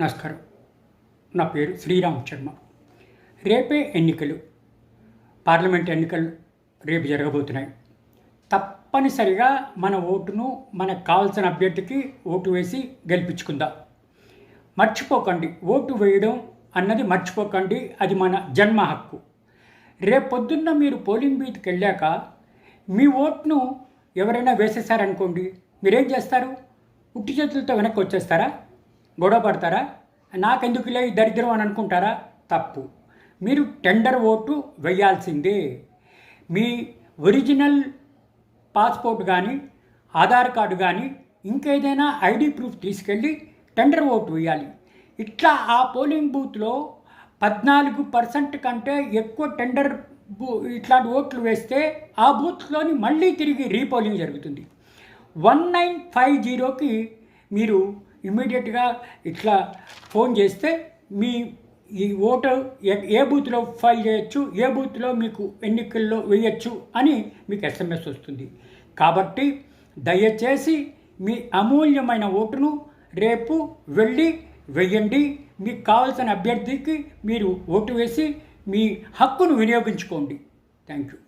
నమస్కారం. నా పేరు శ్రీరామ్ శర్మ. రేపే ఎన్నికలు. పార్లమెంట్ ఎన్నికలు రేపు జరగబోతున్నాయి. తప్పనిసరిగా మన ఓటును మనకు కావాల్సిన అభ్యర్థికి ఓటు వేసి గెలిపించుకుందాం. మర్చిపోకండి ఓటు వేయడం అన్నది మర్చిపోకండి అది మన జన్మ హక్కు. రేపొద్దున్న మీరు పోలింగ్ బీత్కి వెళ్ళాక మీ ఓట్ను ఎవరైనా వేసేసారనుకోండి మీరేం చేస్తారు? ఉట్టి చేతులతో వెనక్కి వచ్చేస్తారా? గొడవ పడతారా? నాకెందుకు ఇలా ఈ దరిద్రం అని అనుకుంటారా? తప్పు. మీరు టెండర్ ఓటు వేయాల్సిందే మీ ఒరిజినల్ పాస్పోర్ట్ కానీ ఆధార్ కార్డు కానీ ఇంకేదైనా ఐడి ప్రూఫ్ తీసుకెళ్ళి టెండర్ ఓటు వేయాలి ఇట్లా ఆ పోలింగ్ బూత్లో పద్నాలుగు పర్సెంట్ కంటే ఎక్కువ టెండర్ బూ ఇట్లాంటి ఓట్లు వేస్తే ఆ బూత్లోని మళ్ళీ తిరిగి రీపోలింగ్ జరుగుతుంది. వన్ నైన్ ఫైవ్ జీరోకి మీరు ఇమీడియట్గా ఇట్లా ఫోన్ చేస్తే మీ ఈ ఓటు ఏ- ఏ బూత్లో ఫైల్ చేయొచ్చు ఏ బూత్లో మీకు ఎన్నికల్లో వేయచ్చు అని మీకు ఎస్ఎంఎస్ వస్తుంది. కాబట్టి దయచేసి మీ అమూల్యమైన ఓటును రేపు వెళ్ళి వెయ్యండి మీకు కావాల్సిన అభ్యర్థికి మీరు ఓటు వేసి మీ హక్కును వినియోగించుకోండి. Thank you